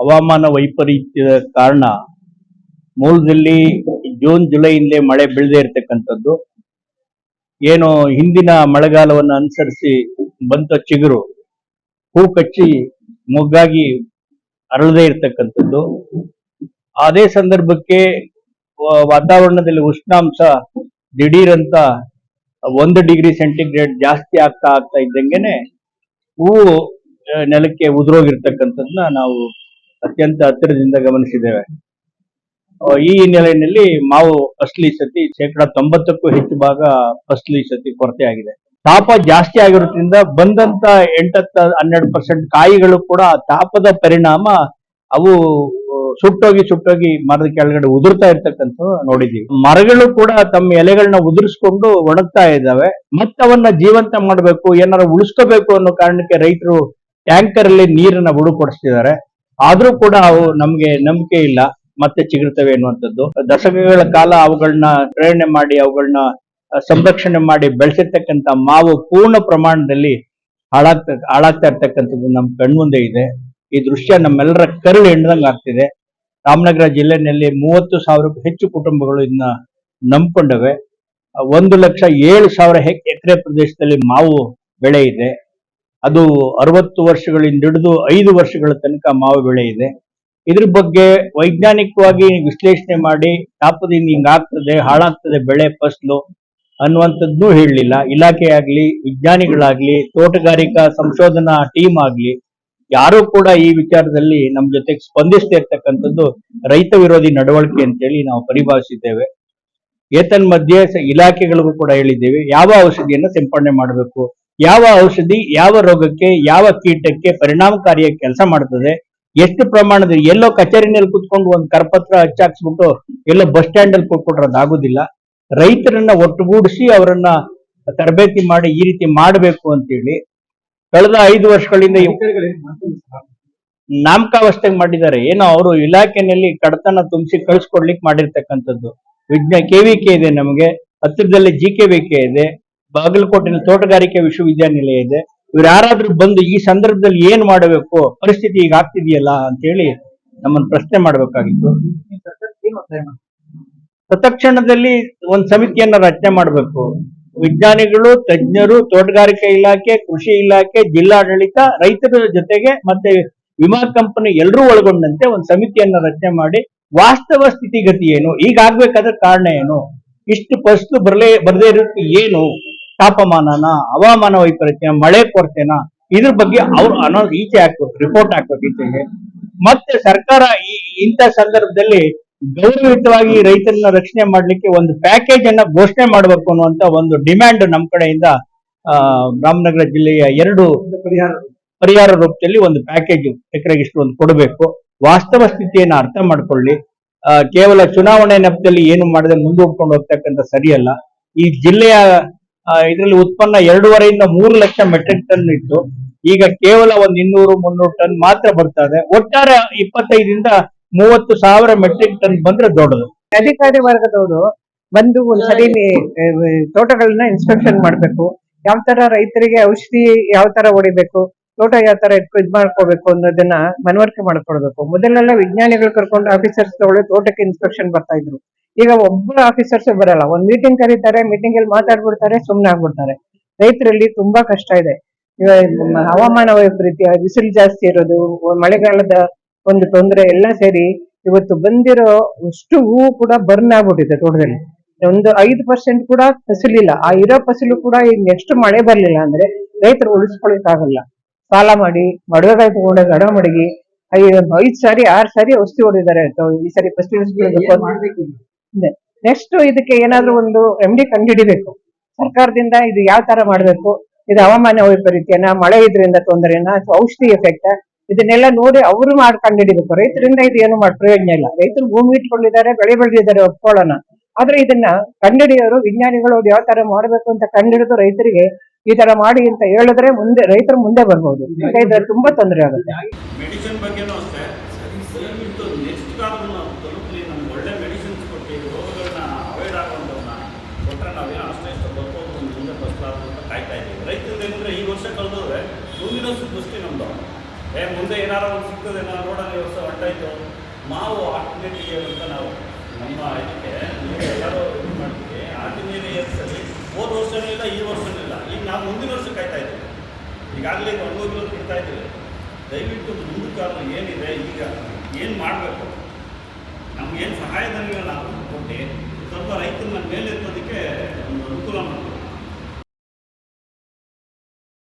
ಹವಾಮಾನ ವೈಪರೀತ್ಯದ ಕಾರಣ ಮೂಲದಲ್ಲಿ ಜೂನ್ ಜುಲೈಯಿಂದಲೇ ಮಳೆ ಬೀಳದೆ ಇರತಕ್ಕಂಥದ್ದು. ಏನು ಹಿಂದಿನ ಮಳೆಗಾಲವನ್ನು ಅನುಸರಿಸಿ ಬಂತ ಚಿಗುರು, ಹೂ ಕಚ್ಚಿ ಮೊಗ್ಗಾಗಿ ಅರಳದೇ ಇರತಕ್ಕಂಥದ್ದು. ಅದೇ ಸಂದರ್ಭಕ್ಕೆ ವಾತಾವರಣದಲ್ಲಿ ಉಷ್ಣಾಂಶ ದಿಢೀರಂತ ಒಂದು ಡಿಗ್ರಿ ಸೆಂಟಿಗ್ರೇಡ್ ಜಾಸ್ತಿ ಆಗ್ತಾ ಆಗ್ತಾ ಇದ್ದಂಗೆನೆ ಹೂವು ನೆಲಕ್ಕೆ ಉದುರೋಗಿರ್ತಕ್ಕಂಥದ್ದನ್ನ ನಾವು ಅತ್ಯಂತ ಹತ್ತಿರದಿಂದ ಗಮನಿಸಿದ್ದೇವೆ. ಈ ಹಿನ್ನೆಲೆಯಲ್ಲಿ ಮಾವು ಫಸ್ಲಿ ಸತಿ ಶೇಕಡ ತೊಂಬತ್ತಕ್ಕೂ ಹೆಚ್ಚು ಭಾಗ ಫಸ್ಲಿ ಸತಿ ಕೊರತೆ ಆಗಿದೆ ತಾಪ ಜಾಸ್ತಿ ಆಗಿರೋದ್ರಿಂದ ಬಂದಂತ ಎಂಟತ್ತ ಹನ್ನೆರಡು ಪರ್ಸೆಂಟ್ ಕಾಯಿಗಳು ಕೂಡ ತಾಪದ ಪರಿಣಾಮ ಅವು ಸುಟ್ಟೋಗಿ ಸುಟ್ಟೋಗಿ ಮರದ ಕೆಳಗಡೆ ಉದುರ್ತಾ ಇರ್ತಕ್ಕಂಥ ನೋಡಿದೀವಿ ಮರಗಳು ಕೂಡ ತಮ್ಮ ಎಲೆಗಳನ್ನ ಉದುರಿಸ್ಕೊಂಡು ಒಣಗ್ತಾ ಇದ್ದಾವೆ. ಮತ್ತವನ್ನ ಜೀವಂತ ಮಾಡಬೇಕು, ಏನಾರ ಉಳಿಸ್ಕೋಬೇಕು ಅನ್ನೋ ಕಾರಣಕ್ಕೆ ರೈತರು ಟ್ಯಾಂಕರ್ ಅಲ್ಲಿ ನೀರನ್ನ ಹುಡುಕೊಡಿಸ್ತಿದ್ದಾರೆ. ಆದ್ರೂ ಕೂಡ ಅವು ನಮ್ಗೆ ನಂಬಿಕೆ ಇಲ್ಲ, ಮತ್ತೆ ಚಿಗುರ್ತವೆ ಎನ್ನುವಂಥದ್ದು. ದಶಕಗಳ ಕಾಲ ಅವುಗಳನ್ನ ಪ್ರೇರಣೆ ಮಾಡಿ ಅವುಗಳನ್ನ ಸಂರಕ್ಷಣೆ ಮಾಡಿ ಬೆಳೆಸಿರ್ತಕ್ಕಂಥ ಮಾವು ಪೂರ್ಣ ಪ್ರಮಾಣದಲ್ಲಿ ಹಾಳಾಗ್ತ, ಹಾಳಾಗ್ತಾ ಇರ್ತಕ್ಕಂಥದ್ದು ನಮ್ಮ ಕಣ್ಮುಂದೆ ಇದೆ. ಈ ದೃಶ್ಯ ನಮ್ಮೆಲ್ಲರ ಕರುಳು ಎಣ್ದಂಗ್ ಆಗ್ತಿದೆ. ರಾಮನಗರ ಜಿಲ್ಲೆನಲ್ಲಿ ಮೂವತ್ತು ಸಾವಿರಕ್ಕೂ ಹೆಚ್ಚು ಕುಟುಂಬಗಳು ಇದನ್ನ ನಂಬ್ಕೊಂಡವೆ. ಒಂದು ಲಕ್ಷ ಏಳು ಸಾವಿರ ಎಕರೆ ಪ್ರದೇಶದಲ್ಲಿ ಮಾವು ಬೆಳೆ ಇದೆ. ಅದು ಅರವತ್ತು ವರ್ಷಗಳಿಂದ ಹಿಡಿದು ಐದು ವರ್ಷಗಳ ತನಕ ಮಾವು ಬೆಳೆ ಇದೆ. ಇದ್ರ ಬಗ್ಗೆ ವೈಜ್ಞಾನಿಕವಾಗಿ ವಿಶ್ಲೇಷಣೆ ಮಾಡಿ ತಾಪದಿಂದ ಹಿಂಗಾಗ್ತದೆ ಹಾಳಾಗ್ತದೆ, ಬೆಳೆ ಫಸಲು ಅನ್ನುವಂಥದ್ದು ಹೇಳಲಿಲ್ಲ. ಇಲಾಖೆ ಆಗ್ಲಿ, ವಿಜ್ಞಾನಿಗಳಾಗ್ಲಿ, ತೋಟಗಾರಿಕಾ ಸಂಶೋಧನಾ ಟೀಮ್ ಆಗ್ಲಿ, ಯಾರು ಕೂಡ ಈ ವಿಚಾರದಲ್ಲಿ ನಮ್ಮ ಜೊತೆಗೆ ಸ್ಪಂದಿಸ್ತಾ ಇರ್ತಕ್ಕಂಥದ್ದು ರೈತ ವಿರೋಧಿ ನಡವಳಿಕೆ ಅಂತೇಳಿ ನಾವು ಪರಿಭಾವಿಸಿದ್ದೇವೆ ಏತನ್ಮಧ್ಯೆ ಇಲಾಖೆಗಳಿಗೂ ಕೂಡ ಹೇಳಿದ್ದೇವೆ. ಯಾವ ಔಷಧಿಯನ್ನು ಸಿಂಪಡಣೆ ಮಾಡಬೇಕು? ಯಾವ ಔಷಧಿ, ಯಾವ ರೋಗಕ್ಕೆ, ಯಾವ ಕೀಟಕ್ಕೆ ಪರಿಣಾಮಕಾರಿಯಾಗಿ ಕೆಲಸ ಮಾಡ್ತದೆ, ಎಷ್ಟು ಪ್ರಮಾಣದ ಎಲ್ಲೋ ಕಚೇರಿನಲ್ಲಿ ಕುತ್ಕೊಂಡು ಒಂದು ಕರಪತ್ರ ಹಚ್ಚಾಕ್ಸ್ಬಿಟ್ಟು ಎಲ್ಲೋ ಬಸ್ ಸ್ಟ್ಯಾಂಡ್ ಅಲ್ಲಿ ಕೊಟ್ಬಿಟ್ರೆ ಅದಾಗುದಿಲ್ಲ. ರೈತರನ್ನ ಒಟ್ಟುಗೂಡಿಸಿ ಅವರನ್ನ ತರಬೇತಿ ಮಾಡಿ ಈ ರೀತಿ ಮಾಡಬೇಕು ಅಂತೇಳಿ ಕಳೆದ ಐದು ವರ್ಷಗಳಿಂದ ನಾಮಕಾವಸ್ಥೆಗೆ ಮಾಡಿದ್ದಾರೆ. ಏನೋ ಅವರು ಇಲಾಖೆನಲ್ಲಿ ಕಡತನ ತುಂಬಿಸಿ ಕಳಿಸ್ಕೊಡ್ಲಿಕ್ಕೆ ಮಾಡಿರ್ತಕ್ಕಂಥದ್ದು. ವಿಜ್ಞಾನ ಕೆವಿಕೆ ಇದೆ ನಮಗೆ. ಹತ್ತಿರದಲ್ಲಿ ಜಿ ಕೆ ವಿ ಕೆ ಇದೆ. ಬಾಗಲಕೋಟೆನ ತೋಟಗಾರಿಕೆ ವಿಶ್ವವಿದ್ಯಾನಿಲಯ ಇದೆ. ಇವ್ರು ಯಾರಾದ್ರೂ ಬಂದು ಈ ಸಂದರ್ಭದಲ್ಲಿ ಏನ್ ಮಾಡಬೇಕು, ಪರಿಸ್ಥಿತಿ ಈಗ ಆಗ್ತಿದೆಯಲ್ಲ ಅಂತ ಹೇಳಿ ನಮ್ಮನ್ನು ಪ್ರಶ್ನೆ ಮಾಡಬೇಕಾಗಿತ್ತು. ತತ್ಕ್ಷಣದಲ್ಲಿ ಒಂದು ಸಮಿತಿಯನ್ನ ರಚನೆ ಮಾಡಬೇಕು. ವಿಜ್ಞಾನಿಗಳು, ತಜ್ಞರು, ತೋಟಗಾರಿಕೆ ಇಲಾಖೆ, ಕೃಷಿ ಇಲಾಖೆ, ಜಿಲ್ಲಾಡಳಿತ, ರೈತರ ಜೊತೆಗೆ ಮತ್ತೆ ವಿಮಾ ಕಂಪನಿ ಎಲ್ಲರೂ ಒಳಗೊಂಡಂತೆ ಒಂದು ಸಮಿತಿಯನ್ನ ರಚನೆ ಮಾಡಿ ವಾಸ್ತವ ಸ್ಥಿತಿಗತಿ ಏನು, ಈಗ ಆಗ್ಬೇಕಾದ್ರೆ ಕಾರಣ ಏನು, ಇಷ್ಟು ಫಸ್ಟ್ ಬರಲೇ, ಬರದೇ ಇರೋದಕ್ಕೆ ಏನು ತಾಪಮಾನನ ಹವಾಮಾನ ವೈಪರೀತ್ಯ ಮಳೆ ಕೊರತೆನ ಇದ್ರ ಬಗ್ಗೆ ಅವ್ರು ಅನ್ನೋ ಈಚೆ ಹಾಕ್ಬೇಕು ರಿಪೋರ್ಟ್ ಹಾಕ್ಬೇಕು ಈಚೆಗೆ. ಮತ್ತೆ ಸರ್ಕಾರ ಈ ಇಂಥ ಸಂದರ್ಭದಲ್ಲಿ ಗೌರವಯುತವಾಗಿ ರೈತರನ್ನ ರಕ್ಷಣೆ ಮಾಡ್ಲಿಕ್ಕೆ ಒಂದು ಪ್ಯಾಕೇಜ್ ಅನ್ನ ಘೋಷಣೆ ಮಾಡಬೇಕು ಅನ್ನುವಂತ ಒಂದು ಡಿಮ್ಯಾಂಡ್ ನಮ್ಮ ಕಡೆಯಿಂದ ಆ, ರಾಮನಗರ ಜಿಲ್ಲೆಯ ಎರಡು ಪರಿಹಾರ ಪರಿಹಾರ ರೂಪದಲ್ಲಿ ಒಂದು ಪ್ಯಾಕೇಜ್ ಎಕರೆಗೆ ಇಷ್ಟು ಒಂದು ಕೊಡಬೇಕು. ವಾಸ್ತವ ಸ್ಥಿತಿಯನ್ನು ಅರ್ಥ ಮಾಡ್ಕೊಳ್ಳಿ. ಕೇವಲ ಚುನಾವಣೆ ನೆಪದಲ್ಲಿ ಏನು ಮಾಡಿದ್ರೆ ಮುಂದೂಡ್ಕೊಂಡು ಹೋಗ್ತಕ್ಕಂಥ ಸರಿಯಲ್ಲ. ಈ ಜಿಲ್ಲೆಯ ಇದರಲ್ಲಿ ಉತ್ಪನ್ನ ಎರಡೂವರೆಯಿಂದ ಮೂರು ಲಕ್ಷ ಮೆಟ್ರಿಕ್ ಟನ್ ಇತ್ತು. ಈಗ ಕೇವಲ ಒಂದ್ ಇನ್ನೂರು ಮುನ್ನೂರು ಟನ್ ಮಾತ್ರ ಬರ್ತಾ ಇದೆ. ಒಟ್ಟಾರೆ ಇಪ್ಪತ್ತೈದರಿಂದ ಮೂವತ್ತು ಸಾವಿರ ಮೆಟ್ರಿಕ್ ಟನ್ ಬಂದ್ರೆ ದೊಡ್ಡದು. ಅಧಿಕಾರಿ ವರ್ಗದವರು ಬಂದು ಒಂದ್ಸರಿ ಸರಿ ತೋಟಗಳನ್ನ ಇನ್ಸ್ಪೆಕ್ಷನ್ ಮಾಡ್ಬೇಕು. ಯಾವ ತರ ರೈತರಿಗೆ ಔಷಧಿ ಯಾವ ತರ ಹೊಡಿಬೇಕು? ತೋಟ ಯಾವ ತರ ಇದ್ ಮಾಡ್ಕೋಬೇಕು ಅನ್ನೋದನ್ನ ಮನವರಿಕೆ ಮಾಡ್ಕೊಡ್ಬೇಕು ಮೊದಲೆಲ್ಲ ವಿಜ್ಞಾನಿಗಳು ಕರ್ಕೊಂಡು ಆಫೀಸರ್ಸ್ ತಗೊಳ್ಳಿ ತೋಟಕ್ಕೆ ಇನ್ಸ್ಪೆಕ್ಷನ್ ಬರ್ತಾ ಇದ್ರು. ಈಗ ಒಬ್ಬ ಆಫೀಸರ್ಸ್ ಬರಲ್ಲ. ಒಂದ್ ಮೀಟಿಂಗ್ ಕರೀತಾರೆ ಮೀಟಿಂಗ್ ಅಲ್ಲಿ ಮಾತಾಡ್ಬಿಡ್ತಾರೆ, ಸುಮ್ನೆ ಆಗ್ಬಿಡ್ತಾರೆ. ರೈತರಲ್ಲಿ ತುಂಬಾ ಕಷ್ಟ ಇದೆ. ಹವಾಮಾನ ವೈಪರೀತ್ಯ, ಬಿಸಿಲು ಜಾಸ್ತಿ ಇರೋದು, ಮಳೆಗಾಲದ ಒಂದು ತೊಂದರೆ ಎಲ್ಲ ಸೇರಿ ಇವತ್ತು ಬಂದಿರೋ ಅಷ್ಟು ಹೂವು ಕೂಡ ಬರ್ನ್ ಆಗ್ಬಿಟ್ಟಿದೆ ತೋಟದಲ್ಲಿ. ಒಂದು ಐದು ಪರ್ಸೆಂಟ್ ಕೂಡ ಫಸಲಿಲ್ಲ. ಆ ಇರೋ ಫಸಲು ಕೂಡ ಈಗ ನೆಕ್ಸ್ಟ್ ಮಳೆ ಬರ್ಲಿಲ್ಲ ಅಂದ್ರೆ ರೈತರು ಉಳಿಸ್ಕೊಳಕ್ ಆಗಲ್ಲ ಸಾಲ ಮಾಡಿ ಮಡವೆಗಳು ತಗೊಂಡು ಗಡ ಮಡಗಿ ಐದು ಐದ್ ಸಾರಿ ಆರ್ ಸಾರಿ ಔಷಧಿ ಹೊಡೆದಿದ್ದಾರೆ ಈ ಸಾರಿ ಫಸ್ಟ್ ನೆಕ್ಸ್ಟ್ ಇದಕ್ಕೆ ಏನಾದ್ರೂ ಒಂದು ರೆಮಿಡಿ ಕಂಡುಹಿಡಿಬೇಕು. ಸರ್ಕಾರದಿಂದ ಇದು ಯಾವ ತರ ಮಾಡ್ಬೇಕು? ಇದು ಹವಾಮಾನ ವೈಪರೀತ್ಯನ ಮಳೆ ಇದರಿಂದ ತೊಂದರೆನ ಅಥವಾ ಔಷಧಿ ಎಫೆಕ್ಟ್ ಇದನ್ನೆಲ್ಲ ನೋಡಿ ಅವರು ಮಾಡಿ ಕಂಡುಹಿಡಿಬೇಕು. ರೈತರಿಂದ ಇದು ಏನು ಮಾಡಿ ಪ್ರಯೋಜನ ಇಲ್ಲ. ರೈತರು ಭೂಮಿ ಇಟ್ಕೊಂಡಿದ್ದಾರೆ ಬೆಳೆ ಬೆಳೆದಿದ್ದಾರೆ ಒಪ್ಕೊಳ್ಳೋಣ. ಆದ್ರೆ ಇದನ್ನ ಕಂಡುಹಿಡಿಯೋರು ವಿಜ್ಞಾನಿಗಳು ಯಾವ ತರ ಮಾಡ್ಬೇಕು ಅಂತ ಕಂಡುಹಿಡಿದು ರೈತರಿಗೆ ಈ ತರ ಮಾಡಿ ಅಂತ ಹೇಳಿದ್ರೆ ಮುಂದೆ ರೈತರು ಮುಂದೆ ಬರ್ಬೋದು. ಇದ್ರ ತುಂಬಾ ತೊಂದರೆ ಆಗುತ್ತೆ. ಮುಂದೆ ಅಂತ ಈ ವರ್ಷ ಮಾವು ಆಲ್ಟರ್ನೇಟಿವ್ ಅಂತ ನಾವು ನಮ್ಮ ಇಯರ್ಸಲ್ಲಿ ಹೋದ ವರ್ಷನೂ ಇಲ್ಲ, ಈ ವರ್ಷನೂ ನಾವು ಮುಂದಿನ ವರ್ಷ ಕಾಯ್ತಾ ಇದ್ದೀವಿ. ಈಗಾಗಲೇ ಒಂದೊಂದು ಕಾಯ್ತಾ ಇದ್ದೇವೆ. ದಯವಿಟ್ಟು ಇದ್ದೀವಿ ದಯವಿಟ್ಟು ಮುಂದಕ್ಕಾದ್ರು ಏನಿದೆ, ಈಗ ಏನು ಮಾಡಬೇಕು? ನಮ್ಗೆ ಏನು ಸಹಾಯಧನಗಳನ್ನ ಕೊಟ್ಟು, ಸ್ವಲ್ಪ ರೈತರನ್ನ ಮೇಲೆತ್ತೋದಕ್ಕೆ ಒಂದು ಅನುಕೂಲ ಮಾಡಬೇಕು.